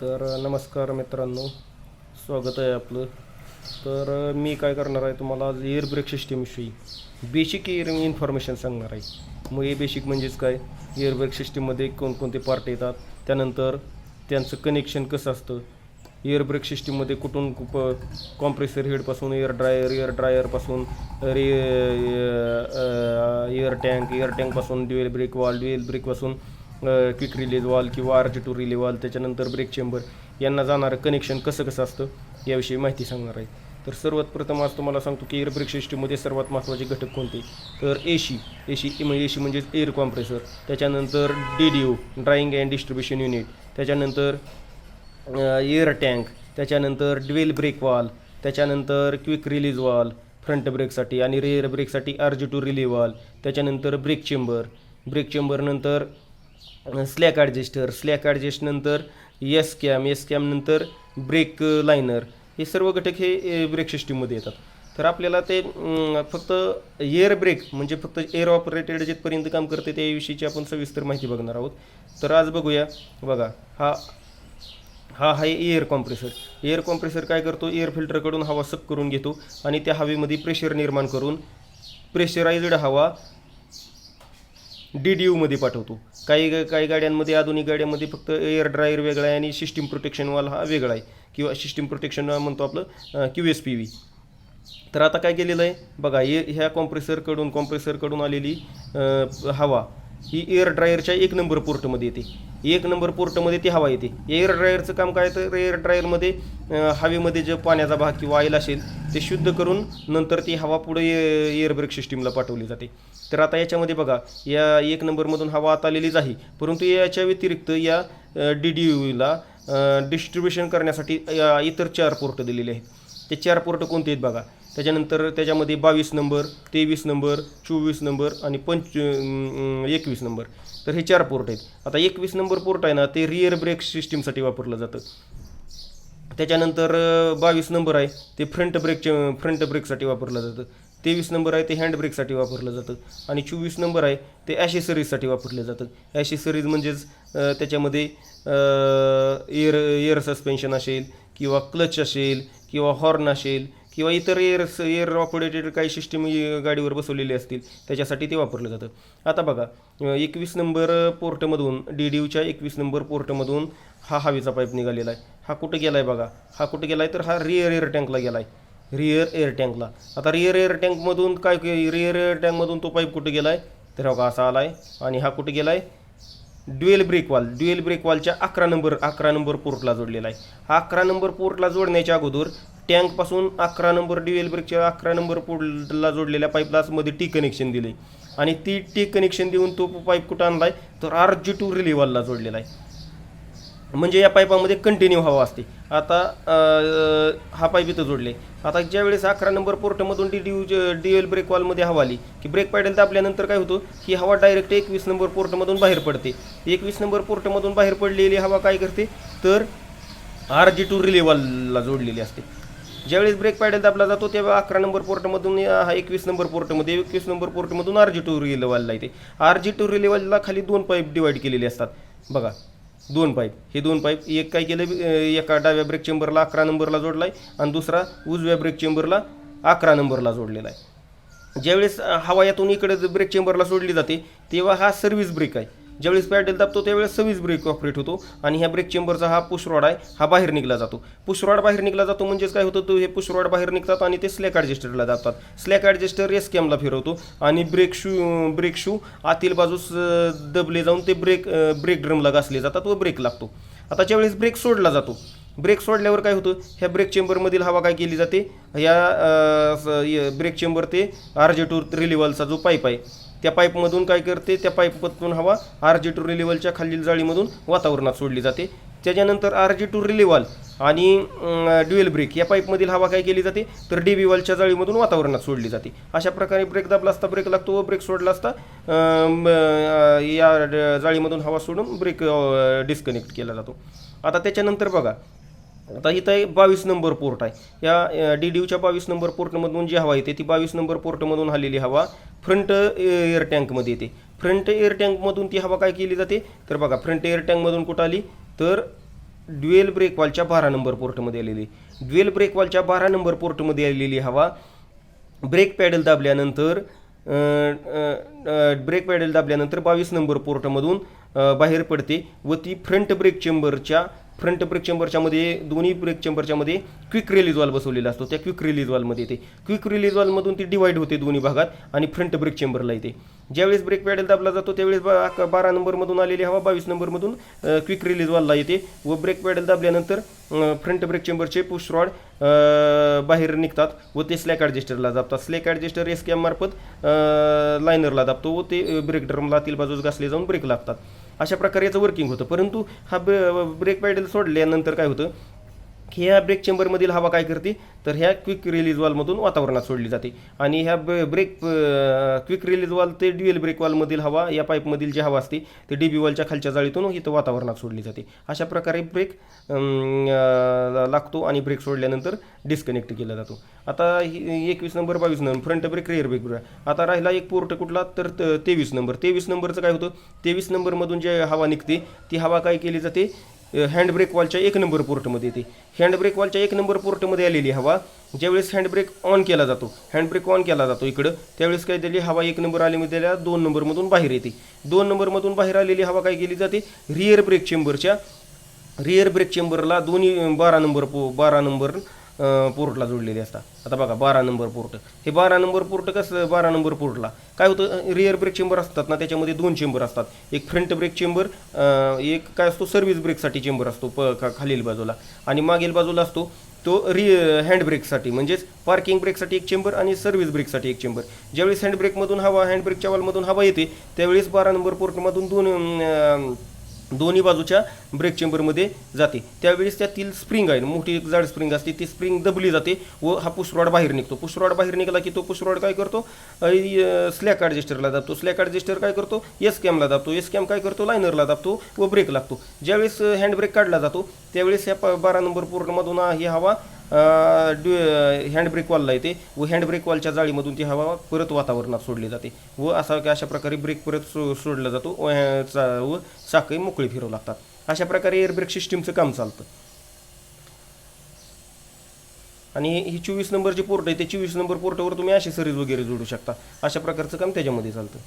तर नमस्कार मित्रांनो. स्वागत आहे आपलं. तर मी काय करणार आहे तुम्हाला आज एअर ब्रेक सिस्टीमविषयी बेसिक एअर इन्फॉर्मेशन सांगणार आहे. मग हे बेसिक म्हणजेच काय? एअर ब्रेक सिस्टीममध्ये कोणकोणते पार्ट येतात? त्यानंतर त्यांचं कनेक्शन कसं असतं? एअर ब्रेक सिस्टीममध्ये कुठून खूप कॉम्प्रेसर हेडपासून एअर ड्रायर एअर ड्रायरपासून रे एअर टँक एअर टँकपासून ड्युएल ब्रेक वॉल ड्युएल ब्रेकपासून क्विक रिलीज वॉल किंवा R G two relay valve त्याच्यानंतर ब्रेक चेंबर यांना जाणारं कनेक्शन कसं कसं असतं याविषयी माहिती सांगणार आहे. तर सर्वात प्रथम आज तुम्हाला सांगतो की एअर ब्रेक सिस्टीममध्ये सर्वात महत्त्वाचे घटक कोणते? तर ए सी ए सी म्हणजे ए सी म्हणजे एअर कॉम्प्रेसर त्याच्यानंतर D D O drying and distribution unit त्याच्यानंतर एअर टँक त्याच्यानंतर ड्वेल ब्रेक वॉल त्याच्यानंतर क्विक रिलीज वॉल फ्रंट ब्रेकसाठी आणि rear ब्रेकसाठी R G two relay valve त्याच्यानंतर ब्रेक चेंबर ब्रेक चेंबरनंतर स्लॅक ॲडजेस्टर स्लॅक ॲडजेस्टनंतर एस कॅम एस कॅमनंतर brake liner हे सर्व घटक हे ब्रेक सिस्टीममध्ये येतात. तर आपल्याला ते फक्त एअर ब्रेक म्हणजे फक्त एअर ऑपरेटेड जिथपर्यंत काम करते त्याविषयीची आपण सविस्तर माहिती बघणार आहोत. तर आज बघूया बघा हा हा आहे एअर कॉम्प्रेसर. एअर कॉम्प्रेसर काय करतो? एअर फिल्टरकडून हवा सक करून घेतो आणि त्या हवेमध्ये प्रेशर निर्माण करून प्रेशराइज्ड हवा डी डी यूमध्ये पाठवतो. काही ग- काही गाड्यांमध्ये आधुनिक गाड्यांमध्ये फक्त एअर ड्रायर वेगळा आहे आणि सिस्टीम प्रोटेक्शन वाल हा वेगळा आहे. किंवा सिस्टीम प्रोटेक्शन म्हणतो आपलं क्यू एस पी व्ही तर आता काय केलेलं आहे? बघा हे ह्या कॉम्प्रेसरकडून कॉम्प्रेसरकडून आलेली हवा. ही एअर ड्रायरच्या एक नंबर पोर्टमध्ये येते. एक नंबर पोर्टमध्ये ती हवा येते. एअर ड्रायरचं काम काय तर एअर ड्रायरमध्ये हवेमध्ये जे पाण्याचा भाग किंवा ऑइल असेल ते शुद्ध करून नंतर ती हवा पुढे एअर ब्रेक सिस्टीमला पाठवली जाते. तर आता याच्यामध्ये बघा या एक नंबरमधून हवा आत आलेलीच आहे. परंतु याच्या व्यतिरिक्त या डी डी यूला डिस्ट्रीब्युशन करण्यासाठी इतर चार पोर्ट दिलेले आहेत. ते चार पोर्ट कोणते आहेत बघा? त्याच्यानंतर त्याच्यामध्ये बावीस नंबर तेवीस नंबर चोवीस नंबर आणि पंच एकवीस नंबर. तर हे चार पोर्ट आहेत. आता एकवीस नंबर पोर्ट आहे ना ते रिअर ब्रेक सिस्टीमसाठी वापरलं जातं. त्याच्यानंतर बावीस नंबर आहे ते फ्रंट ब्रेकचे फ्रंट ब्रेकसाठी वापरलं जातं. तेवीस नंबर आहे ते हँड ब्रेकसाठी वापरलं जातं. आणि चोवीस नंबर आहे ते ॲशेसरीजसाठी वापरलं जातं. ॲशेसरीज म्हणजेच त्याच्यामध्ये एअर एअर सस्पेन्शन असेल किंवा क्लच असेल किंवा हॉर्न असेल किंवा इतर एअर एअर ऑपरेटेड काही सिस्टीम गाडीवर बसवलेली असतील त्याच्यासाठी ते वापरलं जातं. आता बघा एकवीस नंबर पोर्टमधून डी डी यूच्या एकवीस नंबर पोर्टमधून हा हवेचा पाईप निघालेला आहे. हा कुठं गेला आहे बघा? हा कुठं गेला आहे तर हा रिअर एअर टँकला गेला आहे रिअर एअर टँकला आता रिअर एअर टँकमधून काय रिअर एअर टँकमधून तो पाईप कुठं गेला आहे तर हो का असा आला आहे आणि हा कुठं गेला आहे ड्युएल ब्रेकवाल ड्युएल ब्रेकवालच्या अकरा नंबर अकरा नंबर पोर्टला जोडलेला आहे. हा अकरा नंबर पोर्टला जोडण्याच्या अगोदर टँकपासून अकरा नंबर ड्युएल ब्रेकच्या अकरा नंबर पोर्टला जोडलेल्या पाईपला मध्ये टी कनेक्शन दिले आणि ती टी कनेक्शन देऊन तो पाईप कुठं आणला आहे तर आर जी टू रिलिव्हलला जोडलेला आहे. म्हणजे या पाईपामध्ये कंटिन्यू हवा असते. आता हा पाईप इथं जोडले आता ज्यावेळेस अकरा नंबर पोर्टमधून डी ड्यू डी एल ब्रेक वॉलमध्ये हवा आली की ब्रेक पॅडल दाबल्यानंतर काय होतं? ही हवा डायरेक्ट एकवीस नंबर पोर्टमधून बाहेर पडते. एकवीस नंबर पोर्टमधून बाहेर पडलेली हवा काय करते? तर आर जी टू रिले जोडलेली असते. ज्यावेळेस ब्रेक पॅडल दाबला जातो तेव्हा अकरा नंबर पोर्टमधून हा एकवीस नंबर पोर्टमध्ये एकवीस नंबर पोर्टमधून आर जी टू रिले वॉलला येते. आर जी टू रिले खाली दोन पाईप डिवाईड केलेले असतात. बघा दोन पाईप हे दोन पाईप एक काय केलं एका डाव्या ब्रेक चेंबरला अकरा नंबरला जोडला आहे आणि दुसरा उजव्या ब्रेक चेंबरला अकरा नंबरला जोडलेला आहे. ज्यावेळेस हवा यातून इकडे ब्रेक चेंबरला सोडली जाते तेव्हा हा सर्व्हिस ब्रेक आहे. ज्यावेळेस पॅडल दाबतो त्यावेळेस सव्वीस ब्रेक ऑपरेट होतो. आणि ह्या ब्रेक चेंबरचा हा पुशरॉड आहे हा बाहेर निघला जातो. पुशरॉड बाहेर निघला जातो म्हणजेच काय होतं तो हे पुशरॉड बाहेर निघतात आणि ते स्लॅक ॲडजस्टरला जातात. स्लॅक ॲडजस्टर एस कॅमला फिरवतो आणि ब्रेक शू ब्रेक शू आतील बाजूस दबले जाऊन ते ब्रेक ब्रेक ड्रमला घासले जातात व ब्रेक लागतो. आता ज्यावेळेस ब्रेक सोडला जातो ब्रेक सोडल्यावर काय होतं ह्या ब्रेक चेंबरमधील हवा काय केली जाते या ब्रेक चेंबर ते आर जे टू जो पाईप आहे त्या पाईपमधून काय करते त्या पाईपमधून हवा आर जी टू रिलेवलच्या खालील जाळीमधून वातावरणात सोडली जाते. त्याच्यानंतर R G two relay valve आणि ड्युएल ब्रेक या पाईपमधील हवा काय केली जाते तर डी बी वॉलच्या जाळीमधून वातावरणात सोडली जाते. अशा प्रकारे ब्रेक दाबला असता ब्रेक लागतो व ब्रेक सोडला असता या जाळीमधून हवा सोडून ब्रेक डिस्कनेक्ट केला जातो. आता त्याच्यानंतर बघा आता इथं बावीस नंबर पोर्ट आहे. या डी डी यूच्या बावीस नंबर पोर्टमधून जी हवा येते ती बावीस नंबर पोर्टमधून आलेली हवा फ्रंट एअर टँकमध्ये येते. फ्रंट एअर टँकमधून ती हवा काय केली जाते? तर बघा फ्रंट एअर टँकमधून कुठं आली? तर ड्युएल ब्रेकवॉलच्या बारा नंबर पोर्टमध्ये आलेली. ड्युएल ब्रेकवॉलच्या बारा नंबर पोर्टमध्ये आलेली हवा ब्रेक पॅडल दाबल्यानंतर ब्रेक पॅडल दाबल्यानंतर बावीस नंबर पोर्टमधून बाहेर पडते व ती फ्रंट ब्रेक चेंबरच्या फ्रंट ब्रेक चेंबरच्यामध्ये दोन्ही ब्रेक चेंबरच्यामध्ये क्विक रिलीज वॉल बसवलेला असतो. त्या क्विक रिलीज वॉलमध्ये येते क्विक रिलीज वॉलमधून ती डिवाईड होते दोन्ही भागात आणि फ्रंट ब्रेक चेंबरला येते. ज्यावेळेस ब्रेक पॅडल दाबला जातो त्यावेळेस बा- बारा नंबरमधून आलेली हवा बावीस नंबरमधून क्विक रिलीज वॉलला येते व ब्रेक पॅडल दाबल्यानंतर फ्रंट ब्रेक चेंबरचे पुश रॉड बाहेर निघतात व ते स्लॅक ॲडजेस्टरला दाबतात स्लॅक ॲडजेस्टर एस मार्फत लायनरला दाबतो व ते ब्रेक ड्रमला तील बाजूस घासले जाऊन ब्रेक लागतात. अशा प्रकारे याचं वर्किंग होतं. परंतु हा ब्रेक पॅडल सोडल्यानंतर काय होतं? की ह्या ब्रेक चेंबरमधील हवा काय करते? तर ह्या क्विक रिलीज वॉलमधून वातावरणात सोडली जाते. आणि ह्या ब्रेक क्विक रिलीज वॉल ते ड्युएल ब्रेक वॉलमधील हवा या पाईपमधील जी हवा असते ते डी बी वॉलच्या खालच्या जाळीतून इथं वातावरणात सोडली जाते. अशा प्रकारे ब्रेक लागतो आणि ब्रेक सोडल्यानंतर डिस्कनेक्ट केला जातो. आता ही एकवीस नंबर बावीस number front brake rear brake आता राहिला एक पोर्ट कुठला? तर तेवीस नंबर. तेवीस नंबरचं काय होतं? तेवीस नंबरमधून जे हवा निघते ती हवा काय केली जाते? हँडब्रेक वॉलच्या एक नंबर पोर्टमध्ये येते. हँडब्रेक वॉलच्या एक नंबर पोर्टमध्ये आलेली हवा ज्यावेळेस हँडब्रेक ऑन केला जातो हँडब्रेक ऑन केला जातो इकडं त्यावेळेस काय दिली हवा एक नंबर आलीमध्ये त्याला दोन नंबरमधून बाहेर येते. दोन नंबरमधून बाहेर आलेली हवा काय केली जाते? रिअर ब्रेक चेंबरच्या रिअर ब्रेक चेंबरला दोन्ही बारा नंबर पो बारा नंबर पोर्टला जोडलेले असतात आता बघा बारा नंबर पोर्ट हे बारा नंबर पोर्ट कसं बारा नंबर पोर्टला काय होतं? रिअर ब्रेक चेंबर असतात ना त्याच्यामध्ये दोन चेंबर असतात. एक फ्रंट ब्रेक चेंबर एक काय असतो? सर्व्हिस ब्रेकसाठी चेंबर असतो प खालील बाजूला. आणि मागील बाजूला असतो तो रि हँड ब्रेकसाठी म्हणजेच पार्किंग ब्रेकसाठी एक चेंबर आणि सर्व्हिस ब्रेकसाठी एक चेंबर ज्यावेळेस हँड ब्रेकमधून हवा हँड ब्रेकच्या वॉलमधून हवा येते त्यावेळेस बारा नंबर पोर्टमधून दोन दोन्ही बाजूच्या ब्रेक चेंबरमध्ये जाते. त्यावेळेस त्यातील स्प्रिंग आहे मोठी एक जाड स्प्रिंग असते ती स्प्रिंग दबली जाते व हा पुशरॉड बाहेर निघतो. पुशरॉड बाहेर निघाला की तो पुशरॉड काय करतो? स्लॅक ॲडजेस्टरला दाबतो. स्लॅक ॲडजेस्टर काय करतो? एस कॅमला दाबतो. एस कॅम काय करतो? लायनरला दाबतो व ब्रेक लागतो. ज्यावेळेस हँड ब्रेक काढला जातो त्यावेळेस ह्या प- बारा नंबर पोर्टमधून ही हवा हँड ब्रेक वॉलला येते व हँड ब्रेक वॉलच्या जाळीमधून ती हवा परत वातावरणात सोडली जाते व असा की अशा प्रकारे ब्रेक परत सो सोडला जातो व चा- व चाकही मोकळी फिरवू लागतात. अशा प्रकारे एअर ब्रेक सिस्टीमचं काम चालतं. आणि ही चोवीस नंबरची पोर्ट आहे ते चोवीस नंबर पोर्टवर तुम्ही असे सरीज वगैरे जोडू शकता. अशा प्रकारचं काम त्याच्यामध्ये चालतं.